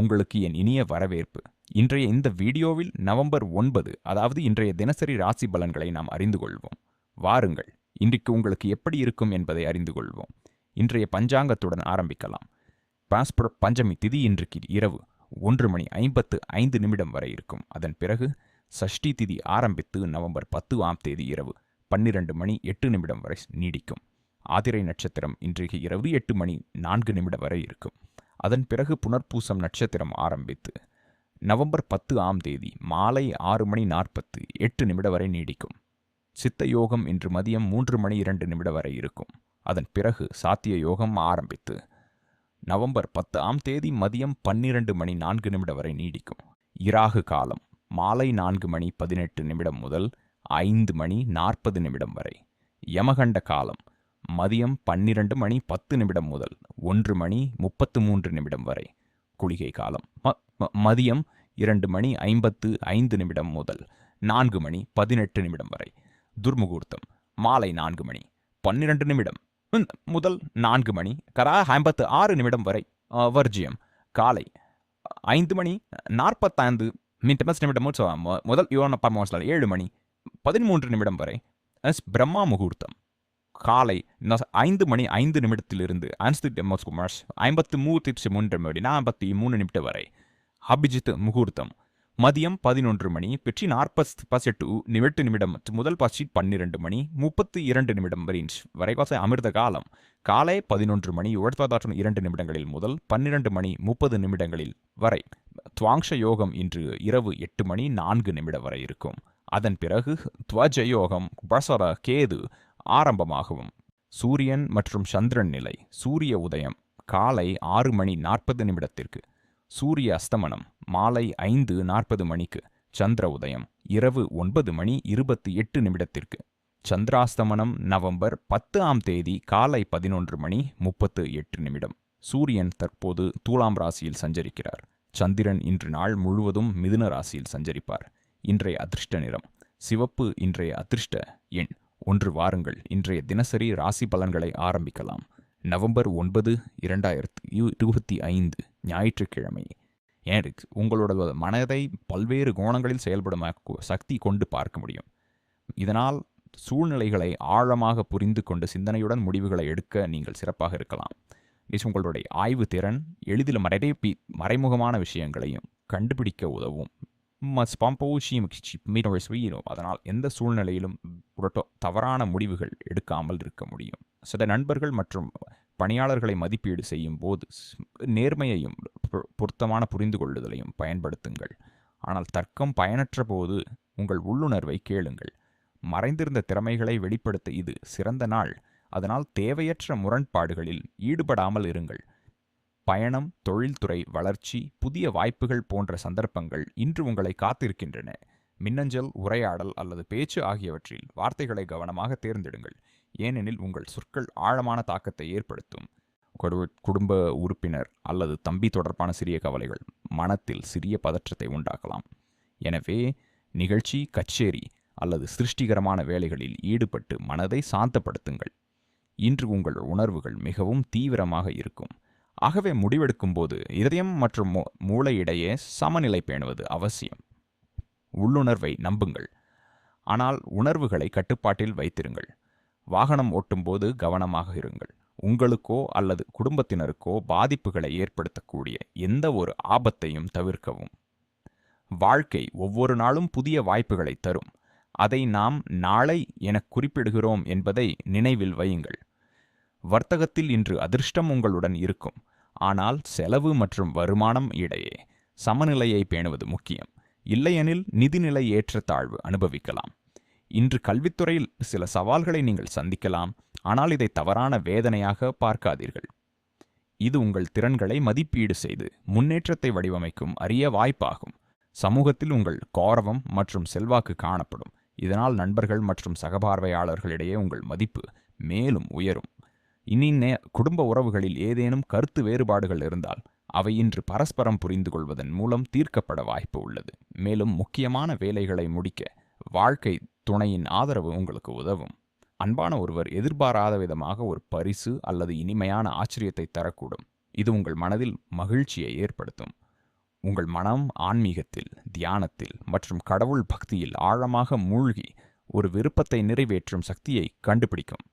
உங்களுக்கு என் இனிய வரவேற்பு. இன்றைய இந்த வீடியோவில் நவம்பர் ஒன்பது அதாவது இன்றைய தினசரி ராசி பலன்களை நாம் அறிந்து கொள்வோம். வாருங்கள் இன்றைக்கு உங்களுக்கு எப்படி இருக்கும் என்பதை அறிந்து கொள்வோம். இன்றைய பஞ்சாங்கத்துடன் ஆரம்பிக்கலாம். பாஸ்புர பஞ்சமி திதி இன்றைக்கு இரவு ஒன்று மணி ஐம்பத்து ஐந்து நிமிடம் வரை இருக்கும். அதன் பிறகு சஷ்டி திதி ஆரம்பித்து நவம்பர் பத்து ஆம் தேதி இரவு பன்னிரண்டு மணி எட்டு நிமிடம் வரை நீடிக்கும். ஆதிரை நட்சத்திரம் இன்றைக்கு இரவு எட்டு மணி நான்கு நிமிடம் வரை இருக்கும். அதன் பிறகு புனர்பூசம் நட்சத்திரம் ஆரம்பித்து நவம்பர் பத்து ஆம் தேதி மாலை ஆறு மணி நாற்பத்து எட்டு நிமிடம் வரை நீடிக்கும். சித்த யோகம் இன்று மதியம் மூன்று மணி இரண்டு நிமிடம் வரை இருக்கும். அதன் பிறகு சாத்திய யோகம் ஆரம்பித்து நவம்பர் பத்து ஆம் தேதி மதியம் பன்னிரண்டு மணி நான்கு நிமிடம் வரை நீடிக்கும். இராகு காலம் மாலை நான்கு மணி பதினெட்டு நிமிடம் முதல் ஐந்து மணி நாற்பது நிமிடம் வரை. யமகண்ட காலம் மதியம் பன்னிரண்டு மணி பத்து நிமிடம் முதல் ஒன்று மணி முப்பத்து மூன்று நிமிடம் வரை குளிகை காலம். மதியம் இரண்டு மணி ஐம்பத்து ஐந்து நிமிடம் முதல் நான்கு மணி பதினெட்டு நிமிடம் வரை துர்முகூர்த்தம். மாலை நான்கு மணி பன்னிரண்டு நிமிடம். முதல் நான்கு மணி கரா ஐம்பத்து ஆறு நிமிடம் வரை வர்ஜியம். காலை ஐந்து மணி நாற்பத்தைந்து மின்டமஸ் நிமிடம் முதல் யோன பர்மோஸ்ல ஏழு மணி பதிமூன்று நிமிடம் வரை எஸ் பிரம்மா முகூர்த்தம். காலை ஐந்து மணி ஐந்து நிமிடத்திலிருந்து அன்ஸ்தி ஐம்பத்து மூத்தி மூன்று மணி நாற்பத்தி மூணு நிமிடம் வரை. அபிஜித் முகூர்த்தம். மதியம் பதினொன்று மணி பெற்றி நாற்பத் பசெட்டு நிமிட்டு நிமிடம் முதல் பசி பன்னிரண்டு மணி முப்பத்தி இரண்டு நிமிடம் வரை வரைகாச அமிர்த காலம். காலை பதினொன்று மணி உழற்பதாற்றம் இரண்டு நிமிடங்களில் முதல் பன்னிரண்டு மணி முப்பது நிமிடங்களில் வரை. துவாங்ஷ யோகம் இன்று இரவு எட்டு மணி நான்கு நிமிடம் வரை இருக்கும். அதன் பிறகு துவஜ யோகம் பசர கேது ஆரம்பமாகவும். சூரியன் மற்றும் சந்திரன் நிலை சூரிய உதயம் காலை ஆறு மணி நாற்பது நிமிடத்திற்கு சூரிய அஸ்தமனம் மாலை ஐந்து நாற்பது மணிக்கு சந்திர உதயம் இரவு ஒன்பது மணி இருபத்தி எட்டு நிமிடத்திற்கு சந்திராஸ்தமனம் நவம்பர் பத்து ஆம் தேதி காலை பதினொன்று மணி முப்பத்து எட்டு நிமிடம். சூரியன் தற்போது தூலாம் ராசியில் சஞ்சரிக்கிறார். சந்திரன் இன்று நாள் முழுவதும் மிதுன ராசியில் சஞ்சரிப்பார். இன்றைய அதிர்ஷ்ட நிறம் சிவப்பு இன்றைய அதிர்ஷ்ட எண். ஒன்று வாருங்கள். இன்றைய தினசரி ராசி பலன்களை ஆரம்பிக்கலாம். நவம்பர் ஒன்பது இரண்டாயிரத்து இருபத்தி ஐந்து ஞாயிற்றுக்கிழமை. ஏன் உங்களோட மனதை பல்வேறு கோணங்களில் செயல்படும் சக்தி கொண்டு பார்க்க முடியும். இதனால் சூழ்நிலைகளை ஆழமாக புரிந்து கொண்டு சிந்தனையுடன் முடிவுகளை எடுக்க நீங்கள் சிறப்பாக இருக்கலாம். உங்களுடைய ஆய்வு திறன் எளிதில் மறைப்பி மறைமுகமான விஷயங்களையும் கண்டுபிடிக்க உதவும். ம- ஸ்பாம்போஷியம் கிச்சி- மீனோட அதனால் எந்த சூழ்நிலையிலும் புரட்டோ தவறான முடிவுகள் எடுக்காமல் இருக்க முடியும். சில நண்பர்கள் மற்றும் பணியாளர்களை மதிப்பீடு செய்யும் போது நேர்மையையும் பொ- பொருத்தமான புரிந்து கொள்ளுதலையும் பயன்படுத்துங்கள். ஆனால் தர்க்கம் பயனற்ற போது உங்கள் உள்ளுணர்வை கேளுங்கள். மறைந்திருந்த திறமைகளை வெளிப்படுத்த இது சிறந்த நாள். அதனால் தேவையற்ற முரண்பாடுகளில் ஈடுபடாமல் இருங்கள். பயணம் தொழில்துறை வளர்ச்சி புதிய வாய்ப்புகள் போன்ற சந்தர்ப்பங்கள் இன்று உங்களை காத்திருக்கின்றன. மின்னஞ்சல் உரையாடல் அல்லது பேச்சு ஆகியவற்றில் வார்த்தைகளை கவனமாக தேர்ந்தெடுங்கள். ஏனெனில் உங்கள் சொற்கள் ஆழமான தாக்கத்தை ஏற்படுத்தும். குடும்ப உறுப்பினர் அல்லது தம்பி தொடர்பான சிறிய கவலைகள் மனத்தில் சிறிய பதற்றத்தை உண்டாக்கலாம். எனவே நிகழ்ச்சி கச்சேரி அல்லது சிருஷ்டிகரமான வேலைகளில் ஈடுபட்டு மனதை சாந்தப்படுத்துங்கள். இன்று உங்கள் உணர்வுகள் மிகவும் தீவிரமாக இருக்கும். ஆகவே முடிவெடுக்கும் போது இதயம் மற்றும் மூளை இடையே சமநிலை பேணுவது அவசியம். உள்ளுணர்வை நம்புங்கள். ஆனால் உணர்வுகளை கட்டுப்பாட்டில் வைத்திருங்கள். வாகனம் ஓட்டும்போது கவனமாக இருங்கள். உங்களுக்கோ அல்லது குடும்பத்தினருக்கோ பாதிப்புகளை ஏற்படுத்தக்கூடிய எந்த ஒரு ஆபத்தையும் தவிர்க்கவும். வாழ்க்கை ஒவ்வொரு நாளும் புதிய வாய்ப்புகளை தரும். அதை நாம் நாளை எனக் குறிப்பிடுகிறோம் என்பதை நினைவில் வையுங்கள். வர்த்தகத்தில் இன்று அதிர்ஷ்டம் உங்களுடன் இருக்கும். ஆனால் செலவு மற்றும் வருமானம் இடையே சமநிலையை பேணுவது முக்கியம். இல்லையெனில் நிதிநிலை ஏற்றத்தாழ்வு அனுபவிக்கலாம். இன்று கல்வித்துறையில் சில சவால்களை நீங்கள் சந்திக்கலாம் ஆனால் இதை தவறான வேதனையாக பார்க்காதீர்கள். இது உங்கள் திறன்களை மதிப்பீடு செய்து முன்னேற்றத்தை வடிவமைக்கும் அரிய வாய்ப்பாகும். சமூகத்தில் உங்கள் கௌரவம் மற்றும் செல்வாக்கு காணப்படும். இதனால் நண்பர்கள் மற்றும் சகபார்வையாளர்களிடையே உங்கள் மதிப்பு மேலும் உயரும். இனி குடும்ப உறவுகளில் ஏதேனும் கருத்து வேறுபாடுகள் இருந்தால் அவை இன்று பரஸ்பரம் புரிந்து கொள்வதன் மூலம் தீர்க்கப்பட வாய்ப்பு உள்ளது. மேலும் முக்கியமான வேலைகளை முடிக்க வாழ்க்கை துணையின் ஆதரவு உங்களுக்கு உதவும். அன்பான ஒருவர் எதிர்பாராத விதமாக ஒரு பரிசு அல்லது இனிமையான ஆச்சரியத்தை தரக்கூடும். இது உங்கள் மனதில் மகிழ்ச்சியை ஏற்படுத்தும். உங்கள் மனம் ஆன்மீகத்தில் தியானத்தில் மற்றும் கடவுள் பக்தியில் ஆழமாக மூழ்கி ஒரு விருப்பத்தை நிறைவேற்றும் சக்தியை கண்டுபிடிக்கும்.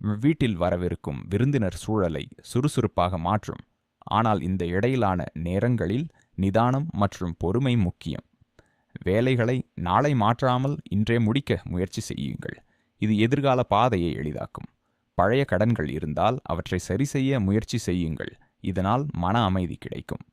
வீட்டில் வரவிருக்கும் விருந்தினர் சூழலை சுறுசுறுப்பாக மாற்றும். ஆனால் இந்த இடையிலான நேரங்களில் நிதானம் மற்றும் பொறுமை முக்கியம். வேலைகளை நாளை மாற்றாமல் இன்றே முடிக்க முயற்சி செய்யுங்கள். இது எதிர்கால பாதையை எளிதாக்கும். பழைய கடன்கள் இருந்தால் அவற்றை சரிசெய்ய முயற்சி செய்யுங்கள். இதனால் மன அமைதி கிடைக்கும்.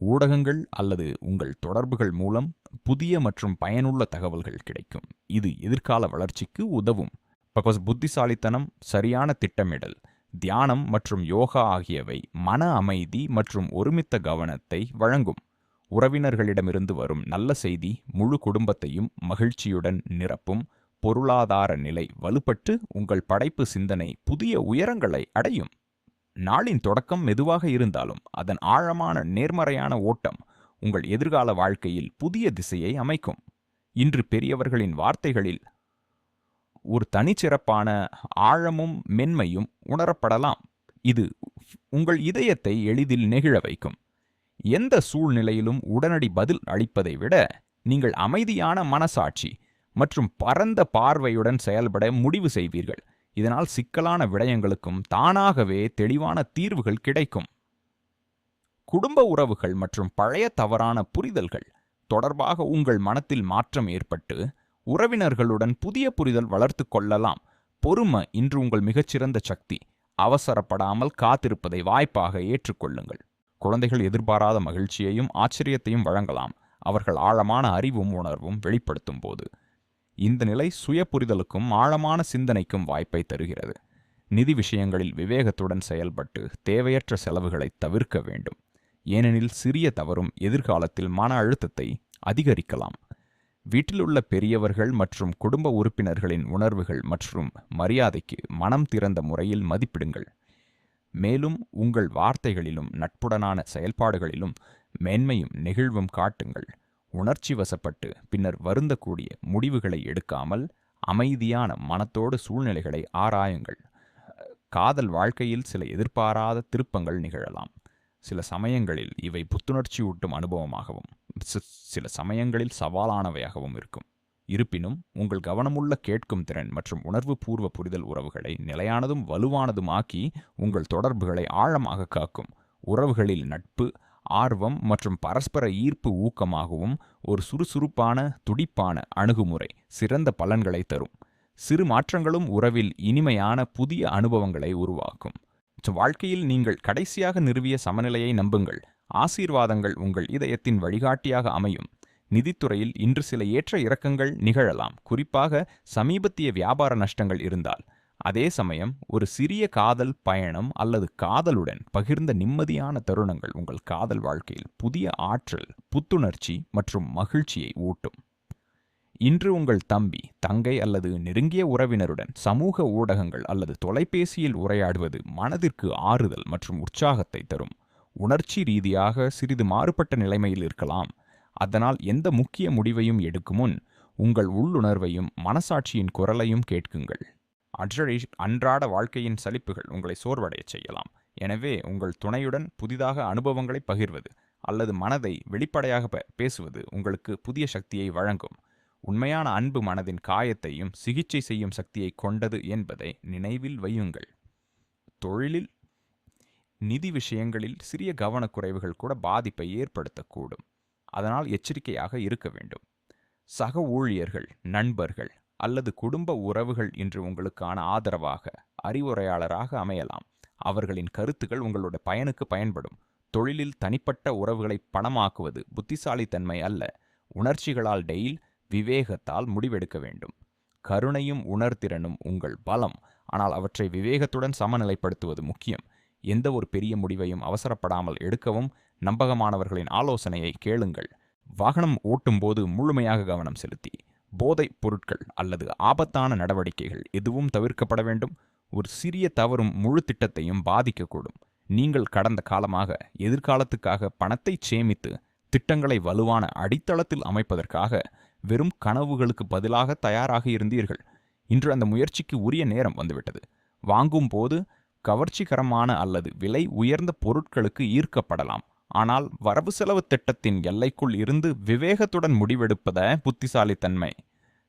ஊடகங்கள் அல்லது உங்கள் தொடர்புகள் மூலம் புதிய மற்றும் பயனுள்ள தகவல்கள் கிடைக்கும். இது எதிர்கால வளர்ச்சிக்கு உதவும். பிகாஸ் புத்திசாலித்தனம் சரியான திட்டமிடல் தியானம் மற்றும் யோகா ஆகியவை மன அமைதி மற்றும் ஒருமித்த கவனத்தை வழங்கும். உறவினர்களிடமிருந்து வரும் நல்ல செய்தி முழு குடும்பத்தையும் மகிழ்ச்சியுடன் நிரப்பும். பொருளாதார நிலை வலுப்பட்டு உங்கள் படைப்பு சிந்தனை புதிய உயரங்களை அடையும். நாளின் தொடக்கம் மெதுவாக இருந்தாலும் அதன் ஆழமான நேர்மறையான ஓட்டம் உங்கள் எதிர்கால வாழ்க்கையில் புதிய திசையை அமைக்கும். இன்று பெரியவர்களின் வார்த்தைகளில் ஒரு தனிச்சிறப்பான ஆழமும் மென்மையும் உணரப்படலாம். இது உங்கள் இதயத்தை எளிதில் நெகிழ வைக்கும். எந்த சூழ்நிலையிலும் உடனடி பதில் அளிப்பதை விட நீங்கள் அமைதியான மனசாட்சி மற்றும் பரந்த பார்வையுடன் செயல்பட முடிவு செய்வீர்கள். இதனால் சிக்கலான விடயங்களுக்கும் தானாகவே தெளிவான தீர்வுகள் கிடைக்கும். குடும்ப உறவுகள் மற்றும் பழைய தவறான புரிதல்கள் தொடர்பாக உங்கள் மனத்தில் மாற்றம் ஏற்பட்டு உறவினர்களுடன் புதிய புரிதல் வளர்த்து கொள்ளலாம். பொறுமை இன்று உங்கள் மிகச்சிறந்த சக்தி. அவசரப்படாமல் காத்திருப்பதை வாய்ப்பாக ஏற்றுக்கொள்ளுங்கள். குழந்தைகள் எதிர்பாராத மகிழ்ச்சியையும் ஆச்சரியத்தையும் வழங்கலாம். அவர்கள் ஆழமான அறிவும் உணர்வும் வெளிப்படுத்தும் போது. இந்த நிலை சுய புரிதலுக்கும் ஆழமான சிந்தனைக்கும் வாய்ப்பை தருகிறது. நிதி விஷயங்களில் விவேகத்துடன் செயல்பட்டு தேவையற்ற செலவுகளை தவிர்க்க வேண்டும். ஏனெனில் சிறிய தவறும் எதிர்காலத்தில் மன அழுத்தத்தை அதிகரிக்கலாம். வீட்டிலுள்ள பெரியவர்கள் மற்றும் குடும்ப உறுப்பினர்களின் உணர்வுகள் மற்றும் மரியாதைக்கு மனம் திறந்த முறையில் மதிப்பிடுங்கள். மேலும் உங்கள் வார்த்தைகளிலும் நட்புடனான செயல்பாடுகளிலும் மேன்மையும் நெகிழ்வும் காட்டுங்கள். உணர்ச்சி வசப்பட்டு பின்னர் வருந்தக்கூடிய முடிவுகளை எடுக்காமல் அமைதியான மனத்தோடு சூழ்நிலைகளை ஆராயுங்கள். காதல் வாழ்க்கையில் சில எதிர்பாராத திருப்பங்கள் நிகழலாம். சில சமயங்களில் இவை புத்துணர்ச்சியூட்டும் அனுபவமாகவும். சில சமயங்களில் சவாலானவையாகவும் இருக்கும். இருப்பினும் உங்கள் கவனமுள்ள கேட்கும் திறன் மற்றும் உணர்வு பூர்வ புரிதல் உறவுகளை நிலையானதும் வலுவானதும் ஆக்கி உங்கள் தொடர்புகளை ஆழமாக காக்கும். உறவுகளில் நட்பு ஆர்வம் மற்றும் பரஸ்பர ஈர்ப்பு ஊக்கமாகவும் ஒரு சுறுசுறுப்பான துடிப்பான அணுகுமுறை சிறந்த பலன்களை தரும். சிறு மாற்றங்களும் உறவில் இனிமையான புதிய அனுபவங்களை உருவாக்கும். வாழ்க்கையில் நீங்கள் கடைசியாக நிறுவிய சமநிலையை நம்புங்கள். ஆசீர்வாதங்கள் உங்கள் இதயத்தின் வழிகாட்டியாக அமையும். நிதித்துறையில் இன்று சில ஏற்ற இறக்கங்கள் நிகழலாம். குறிப்பாக சமீபத்திய வியாபார நஷ்டங்கள் இருந்தால். அதே சமயம் ஒரு சிறிய காதல் பயணம் அல்லது காதலுடன் பகிர்ந்த நிம்மதியான தருணங்கள் உங்கள் காதல் வாழ்க்கையில் புதிய ஆற்றல் புத்துணர்ச்சி மற்றும் மகிழ்ச்சியை ஊட்டும். இன்று உங்கள் தம்பி தங்கை அல்லது நெருங்கிய உறவினருடன் சமூக ஊடகங்கள் அல்லது தொலைபேசியில் உரையாடுவது மனதிற்கு ஆறுதல் மற்றும் உற்சாகத்தை தரும். உணர்ச்சி ரீதியாக சிறிது மாறுபட்ட நிலைமையில் இருக்கலாம். அதனால் எந்த முக்கிய முடிவையும் எடுக்கும் முன் உங்கள் உள்ளுணர்வையும் மனசாட்சியின் குரலையும் கேட்குங்கள். அன்றழி அன்றாட வாழ்க்கையின் சலிப்புகள் உங்களை சோர்வடையச் செய்யலாம். எனவே உங்கள் துணையுடன் புதிதாக அனுபவங்களை பகிர்வது அல்லது மனதை வெளிப்படையாக பேசுவது உங்களுக்கு புதிய சக்தியை வழங்கும். உண்மையான அன்பு மனதின் காயத்தையும் சிகிச்சை செய்யும் சக்தியை கொண்டது என்பதை நினைவில் வையுங்கள். தொழிலில் நிதி விஷயங்களில் சிறிய கவனக்குறைவுகள் கூட பாதிப்பை ஏற்படுத்தக்கூடும். அதனால் எச்சரிக்கையாக இருக்க வேண்டும். சக ஊழியர்கள் நண்பர்கள் அல்லது குடும்ப உறவுகள் இன்று உங்களுக்கான ஆதரவாக அறிவுரையாளராக அமையலாம். அவர்களின் கருத்துக்கள் உங்களோட பயனுக்கு பயன்படும். தொழிலில் தனிப்பட்ட உறவுகளை பணமாக்குவது புத்திசாலித்தன்மை அல்ல. உணர்ச்சிகளால் டெயில் விவேகத்தால் முடிவெடுக்க வேண்டும். கருணையும் உணர்திறனும் உங்கள் பலம். ஆனால் அவற்றை விவேகத்துடன் சமநிலைப்படுத்துவது முக்கியம். எந்த ஒரு பெரிய முடிவையும் அவசரப்படாமல் எடுக்கவும் நம்பகமானவர்களின் ஆலோசனையை கேளுங்கள். வாகனம் ஓட்டும்போது முழுமையாக கவனம் செலுத்தி போதைப் பொருட்கள் அல்லது ஆபத்தான நடவடிக்கைகள் எதுவும் தவிர்க்கப்பட வேண்டும். ஒரு சிறிய தவறும் முழு திட்டத்தையும் பாதிக்கக்கூடும். நீங்கள் கடந்த காலமாக எதிர்காலத்துக்காக பணத்தை சேமித்து திட்டங்களை வலுவான அடித்தளத்தில் அமைப்பதற்காக வெறும் கனவுகளுக்கு பதிலாக தயாராக இருந்தீர்கள். இன்று அந்த முயற்சிக்கு உரிய நேரம் வந்துவிட்டது. வாங்கும் போது கவர்ச்சிகரமான அல்லது விலை உயர்ந்த பொருட்களுக்கு ஈர்க்கப்படலாம். ஆனால் வரவு செலவு திட்டத்தின் எல்லைக்குள் இருந்து விவேகத்துடன் முடிவெடுப்பத புத்திசாலித்தன்மை.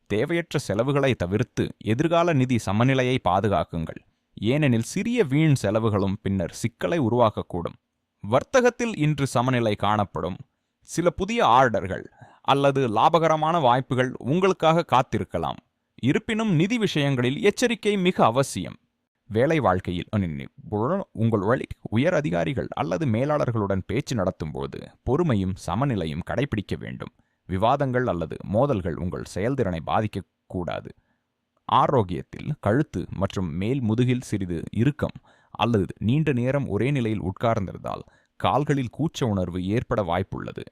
தேவையற்ற செலவுகளை தவிர்த்து எதிர்கால நிதி சமநிலையை பாதுகாக்குங்கள். ஏனெனில் சிறிய வீண் செலவுகளும் பின்னர் சிக்கலை உருவாக்கக்கூடும். வர்த்தகத்தில் இன்று சமநிலை காணப்படும். சில புதிய ஆர்டர்கள் அல்லது லாபகரமான வாய்ப்புகள் உங்களுக்காக காத்திருக்கலாம். இருப்பினும் நிதி விஷயங்களில் எச்சரிக்கை மிக அவசியம். வேலை வாழ்க்கையில் உங்கள் வழி உயர் அதிகாரிகள் அல்லது மேலாளர்களுடன் பேச்சு நடத்தும்போது பொறுமையும் சமநிலையும் கடைபிடிக்க வேண்டும். விவாதங்கள் அல்லது மோதல்கள் உங்கள் செயல்திறனை பாதிக்கக்கூடாது ஆரோக்கியத்தில் கழுத்து மற்றும் மேல் முதுகில் சிறிது இறுக்கம் அல்லது நீண்ட நேரம் ஒரே நிலையில் உட்கார்ந்திருந்தால் கால்களில் கூச்ச உணர்வு ஏற்பட வாய்ப்புள்ளது.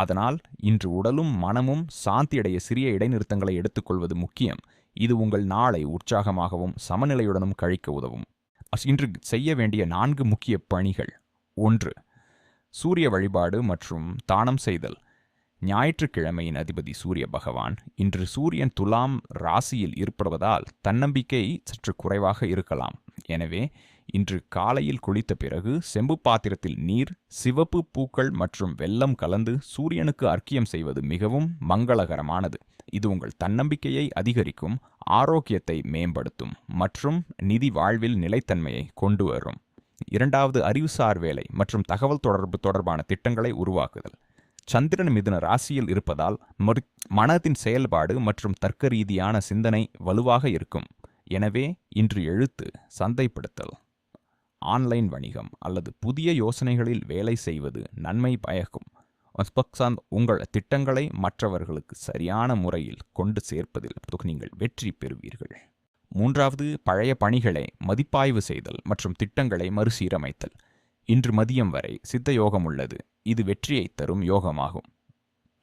அதனால் இன்று உடலும் மனமும் சாந்தியடைய சிறிய இடைநிறுத்தங்களை எடுத்துக்கொள்வது முக்கியம். இது உங்கள் நாளை உற்சாகமாகவும் சமநிலையுடனும் கழிக்க உதவும். இன்று செய்ய வேண்டிய நான்கு முக்கிய பணிகள். ஒன்று சூரிய வழிபாடு மற்றும் தானம் செய்தல். ஞாயிற்றுக்கிழமையின் அதிபதி சூரிய பகவான் இன்று சூரியன் துலாம் ராசியில் இருப்பதால் தன்னம்பிக்கை சற்று குறைவாக இருக்கலாம். எனவே இன்று காலையில் குளித்த பிறகு செம்பு பாத்திரத்தில் நீர் சிவப்பு பூக்கள் மற்றும் வெள்ளம் கலந்து சூரியனுக்கு அர்க்கியம் செய்வது மிகவும் மங்களகரமானது. இது உங்கள் தன்னம்பிக்கையை அதிகரிக்கும் ஆரோக்கியத்தை மேம்படுத்தும் மற்றும் நிதி வாழ்வில் நிலைத்தன்மையை கொண்டு வரும். இரண்டாவது அறிவுசார் வேலை மற்றும் தகவல் தொடர்பு தொடர்பான திட்டங்களை உருவாக்குதல். சந்திரன் மிதுன ராசியில் இருப்பதால் மனதின் செயல்பாடு மற்றும் தர்க்க ரீதியான சிந்தனை வலுவாக இருக்கும். எனவே இன்று எழுத்து சந்தைப்படுத்தல். ஆன்லைன் வணிகம் அல்லது புதிய யோசனைகளில் வேலை செய்வது நன்மை பயக்கும். ஸ்பக்சாந்த் உங்கள் திட்டங்களை மற்றவர்களுக்கு சரியான முறையில் கொண்டு சேர்ப்பதில் நீங்கள் வெற்றி பெறுவீர்கள். மூன்றாவது பழைய பணிகளை மதிப்பாய்வு செய்தல் மற்றும் திட்டங்களை மறுசீரமைத்தல். இன்று மதியம் வரை சித்த யோகம் உள்ளது. இது வெற்றியை தரும் யோகமாகும்.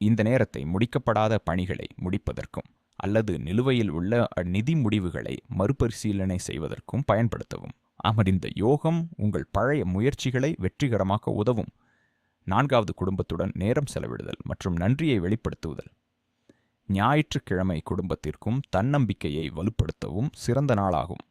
இந்த நேரத்தை முடிக்கப்படாத பணிகளை முடிப்பதற்கும் அல்லது நிலுவையில் உள்ள நிதி முடிவுகளை மறுபரிசீலனை செய்வதற்கும் பயன்படுத்தவும். அமரிந்த யோகம் உங்கள் பழைய முயற்சிகளை வெற்றிகரமாக்க உதவும். நான்காவது குடும்பத்துடன் நேரம் செலவிடுதல் மற்றும் நன்றியை வெளிப்படுத்துதல். ஞாயிற்றுக்கிழமை குடும்பத்திற்கும் தன்னம்பிக்கையை வலுப்படுத்தவும் சிறந்த நாளாகும்.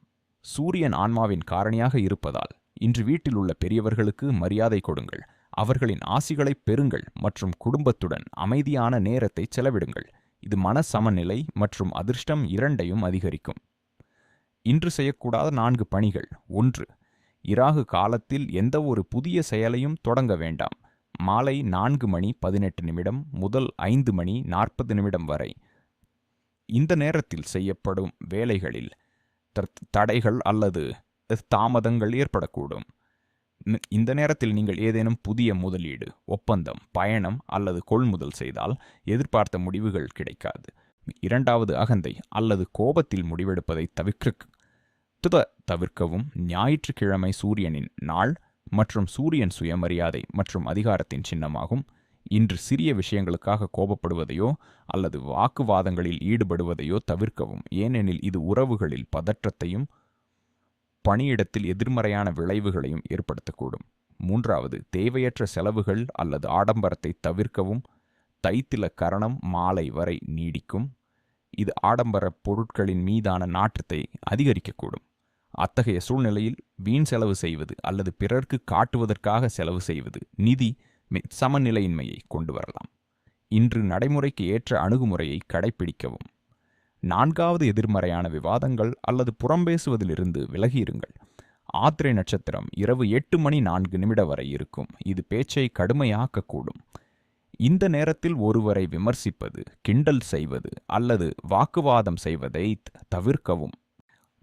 சூரியன் ஆன்மாவின் காரணியாக இருப்பதால் இன்று வீட்டில் உள்ள பெரியவர்களுக்கு மரியாதை கொடுங்கள். அவர்களின் ஆசிகளை பெறுங்கள் மற்றும் குடும்பத்துடன் அமைதியான நேரத்தை செலவிடுங்கள். இது மன சமநிலை மற்றும் அதிர்ஷ்டம் இரண்டையும் அதிகரிக்கும். இன்று செய்யக்கூடாத நான்கு பணிகள். ஒன்று இராகு காலத்தில் எந்த ஒரு புதிய செயலையும் தொடங்க வேண்டாம். மாலை நான்கு மணி பதினெட்டு நிமிடம் முதல் ஐந்து மணி நாற்பது நிமிடம் வரை. இந்த நேரத்தில் செய்யப்படும் வேலைகளில் தடைகள் அல்லது தாமதங்கள் ஏற்படக்கூடும். இந்த நேரத்தில் நீங்கள் ஏதேனும் புதிய முதலீடு ஒப்பந்தம் பயணம் அல்லது கொள்முதல் செய்தால் எதிர்பார்த்த முடிவுகள் கிடைக்காது. இரண்டாவது அகந்தை அல்லது கோபத்தில் முடிவெடுப்பதை தவிர்க்க துத- தவிர்க்கவும் ஞாயிற்றுக்கிழமை சூரியனின் நாள் மற்றும் சூரியன் சுயமரியாதை மற்றும் அதிகாரத்தின் சின்னமாகும். இன்று சிறிய விஷயங்களுக்காக கோபப்படுவதையோ அல்லது வாக்குவாதங்களில் ஈடுபடுவதையோ தவிர்க்கவும். ஏனெனில் இது உறவுகளில் பதற்றத்தையும் பணியிடத்தில் எதிர்மறையான விளைவுகளையும் ஏற்படுத்தக்கூடும். மூன்றாவது தேவையற்ற செலவுகள் அல்லது ஆடம்பரத்தை தவிர்க்கவும் தைத்தில கரணம் மாலை வரை நீடிக்கும். இது ஆடம்பர பொருட்களின் மீதான நாட்டத்தை அதிகரிக்கக்கூடும். அத்தகைய சூழ்நிலையில் வீண் செலவு செய்வது அல்லது பிறர்க்கு காட்டுவதற்காக செலவு செய்வது நிதி மி- சமநிலையின்மையை கொண்டு வரலாம். இன்று நடைமுறைக்கு ஏற்ற அணுகுமுறையை கடைபிடிக்கவும் நான்காவது எதிர்மறையான விவாதங்கள் அல்லது புறம்பேசுவதிலிருந்து விலகியிருங்கள். ஆத்திரை நட்சத்திரம் இரவு எட்டு மணி நான்கு நிமிட வரை இருக்கும். இது பேச்சை கடுமையாக்கக்கூடும். இந்த நேரத்தில் ஒருவரை விமர்சிப்பது கிண்டல் செய்வது அல்லது வாக்குவாதம் செய்வதை தவிர்க்கவும்.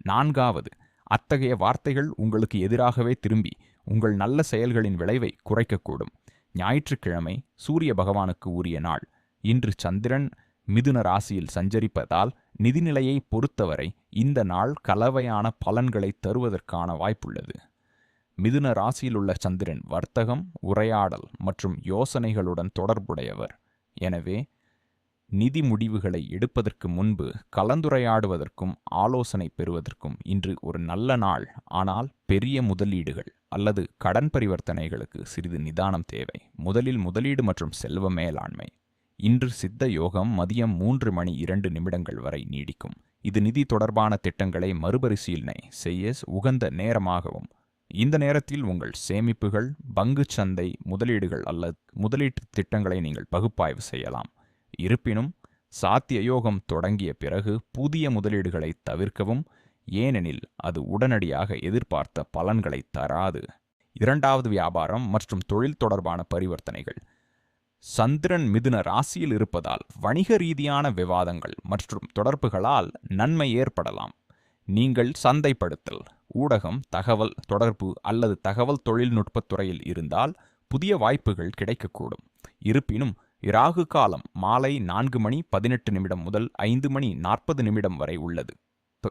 நான்காவது அத்தகைய வார்த்தைகள் உங்களுக்கு எதிராகவே திரும்பி உங்கள் நல்ல செயல்களின் விளைவை குறைக்கக்கூடும். ஞாயிற்றுக்கிழமை சூரிய பகவானுக்கு உரிய நாள். இன்று சந்திரன் மிதுன ராசியில் சஞ்சரிப்பதால் நிதிநிலையை பொறுத்தவரை இந்த நாள் கலவையான பலன்களை தருவதற்கான வாய்ப்புள்ளது. மிதுன ராசியிலுள்ள சந்திரன் வர்த்தகம் உரையாடல் மற்றும் யோசனைகளுடன் தொடர்புடையவர். எனவே நிதி முடிவுகளை எடுப்பதற்கு முன்பு கலந்துரையாடுவதற்கும் ஆலோசனை பெறுவதற்கும் இன்று ஒரு நல்ல நாள். ஆனால் பெரிய முதலீடுகள் அல்லது கடன் பரிவர்த்தனைகளுக்கு சிறிது நிதானம் தேவை. முதலில் முதலீடு மற்றும் செல்வ மேலாண்மை. இன்று சித்த யோகம் மதியம் மூன்று மணி இரண்டு நிமிடங்கள் வரை நீடிக்கும். இது நிதி தொடர்பான திட்டங்களை மறுபரிசீலனை செய்ய உகந்த நேரமாகவும் இந்த நேரத்தில் உங்கள் சேமிப்புகள் பங்குச் சந்தை முதலீடுகள் அல்லது முதலீட்டு திட்டங்களை நீங்கள் பகுப்பாய்வு செய்யலாம். இருப்பினும் சாத்தியயோகம் தொடங்கிய பிறகு புதிய முதலீடுகளை தவிர்க்கவும் ஏனெனில் அது உடனடியாக எதிர்பார்த்த பலன்களை தராது. இரண்டாவது வியாபாரம் மற்றும் தொழில் தொடர்பான பரிவர்த்தனைகள். சந்திரன் மிதுன ராசியில் இருப்பதால் வணிக ரீதியான விவாதங்கள் மற்றும் தொடர்புகளால் நன்மை ஏற்படலாம். நீங்கள் சந்தைப்படுத்தல். ஊடகம் தகவல் தொடர்பு அல்லது தகவல் தொழில்நுட்பத் துறையில் இருந்தால் புதிய வாய்ப்புகள் கிடைக்கக்கூடும். இருப்பினும் இராகு காலம் மாலை நான்கு மணி பதினெட்டு நிமிடம் முதல் ஐந்து மணி நாற்பது நிமிடம் வரை உள்ளது.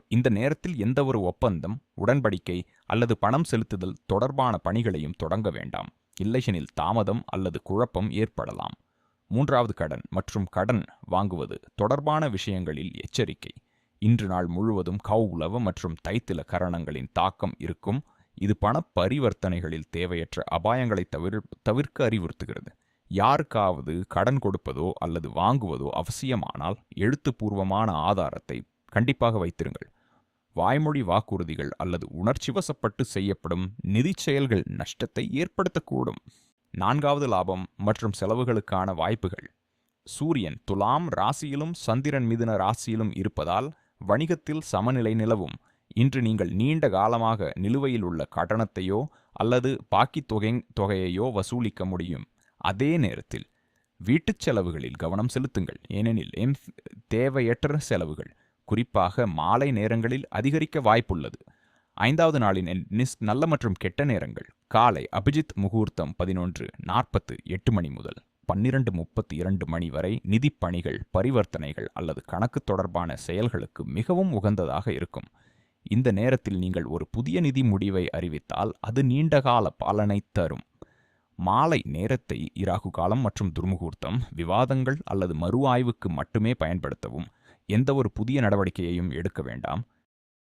இந்த நேரத்தில் எந்தவொரு ஒப்பந்தம் உடன்படிக்கை அல்லது பணம் செலுத்துதல் தொடர்பான பணிகளையும் தொடங்க வேண்டாம். இல்லையெனில் தாமதம் அல்லது குழப்பம் ஏற்படலாம். மூன்றாவது கடன் மற்றும் கடன் வாங்குவது தொடர்பான விஷயங்களில் எச்சரிக்கை. இன்று நாள் முழுவதும் கௌலவ மற்றும் தைத்தில கரணங்களின் தாக்கம் இருக்கும். இது பண பரிவர்த்தனைகளில் தேவையற்ற அபாயங்களை தவிர தவிர்க்க அறிவுறுத்துகிறது. யாருக்காவது கடன் கொடுப்பதோ அல்லது வாங்குவதோ அவசியமானால் எழுத்துப்பூர்வமான ஆதாரத்தை கண்டிப்பாக வைத்திருங்கள். வாய்மொழி வாக்குறுதிகள் அல்லது உணர்ச்சிவசப்பட்டு செய்யப்படும் நிதி செயல்கள் நஷ்டத்தை ஏற்படுத்தக்கூடும். நான்காவது லாபம் மற்றும் செலவுகளுக்கான வாய்ப்புகள். சூரியன் துலாம் ராசியிலும் சந்திரன் மிதுன ராசியிலும் இருப்பதால் வணிகத்தில் சமநிலை நிலவும். இன்று நீங்கள் நீண்ட காலமாக நிலுவையில் உள்ள கட்டணத்தையோ அல்லது பாக்கி தொகை தொகையையோ வசூலிக்க முடியும். அதே நேரத்தில் வீட்டுச் செலவுகளில் கவனம் செலுத்துங்கள். ஏனெனில் எம் தேவையற்ற செலவுகள் குறிப்பாக மாலை நேரங்களில் அதிகரிக்க வாய்ப்புள்ளது. ஐந்தாவது நாளின் நிஸ் நல்ல மற்றும் கெட்ட நேரங்கள் காலை அபிஜித் முகூர்த்தம் பதினொன்று நாற்பத்து எட்டு மணி முதல். பன்னிரண்டு முப்பத்தி இரண்டு மணி வரை நிதிப்பணிகள் பரிவர்த்தனைகள் அல்லது கணக்கு தொடர்பான செயல்களுக்கு மிகவும் உகந்ததாக இருக்கும். இந்த நேரத்தில் நீங்கள் ஒரு புதிய நிதி முடிவை அறிவித்தால் அது நீண்டகால பலனை தரும். மாலை நேரத்தை இராகு காலம் மற்றும் துர்முகூர்த்தம் விவாதங்கள் அல்லது மறு ஆய்வுக்கு மட்டுமே பயன்படுத்தவும். எந்தவொரு புதிய நடவடிக்கையையும் எடுக்க வேண்டாம்.